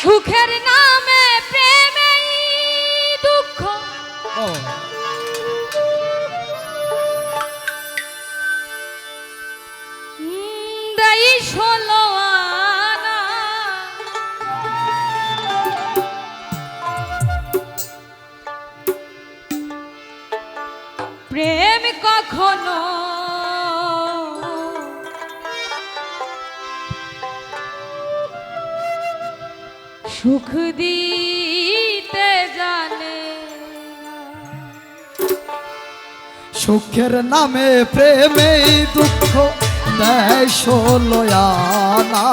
সুখের নামে প্রেমে দুঃখ। দেই ষোলো প্রেম কখনো সুখ দিতে জানে। সুখের নামে প্রেমে দুঃখ দেয় ষোলয়ানা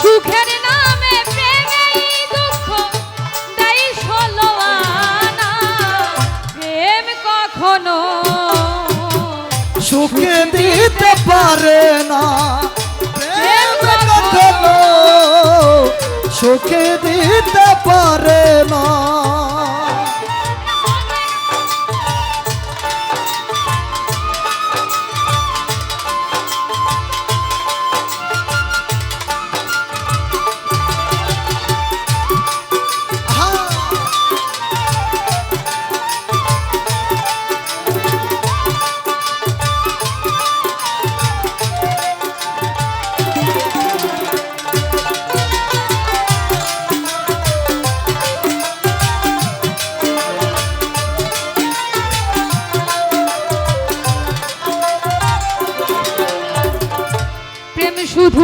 সুখের নামে প্রেমেই দুঃখ প্রেম কখনো সুখে দিতে পারে সুখে দিতে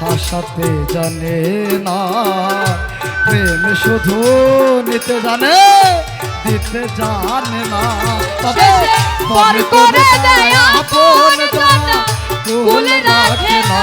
হাসাতে জানে না। প্রেম শুধু নিতে জানে দিতে জানে না। তবে পর করে দেয় আপন জানা, ভুল রাখে না।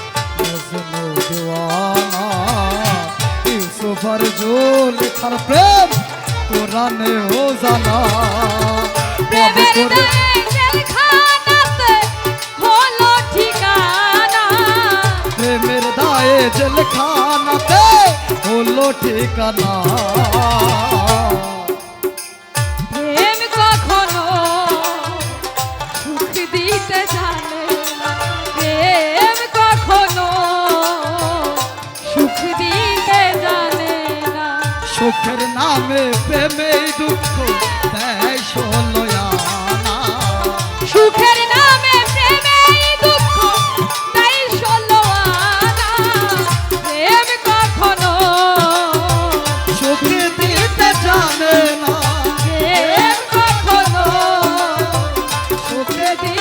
মজনু দেওয়ানা ইউসুফ আর জোল প্রেম কোরআনে ও জানা প্রেমের করে প্রেমের দায়ে জেলখানাতে হলো ঠিকানা। প্রেম কখনো সুখ দিতে জানে সুখের নামে প্রেমে দুঃখ দেয় ষোলয়ানা। সুখের নামে প্রেমে দুঃখ তাই ষোলো প্রেম কখনো সুখে দিতে জানে না। প্রেম কখনো সুখে দিতে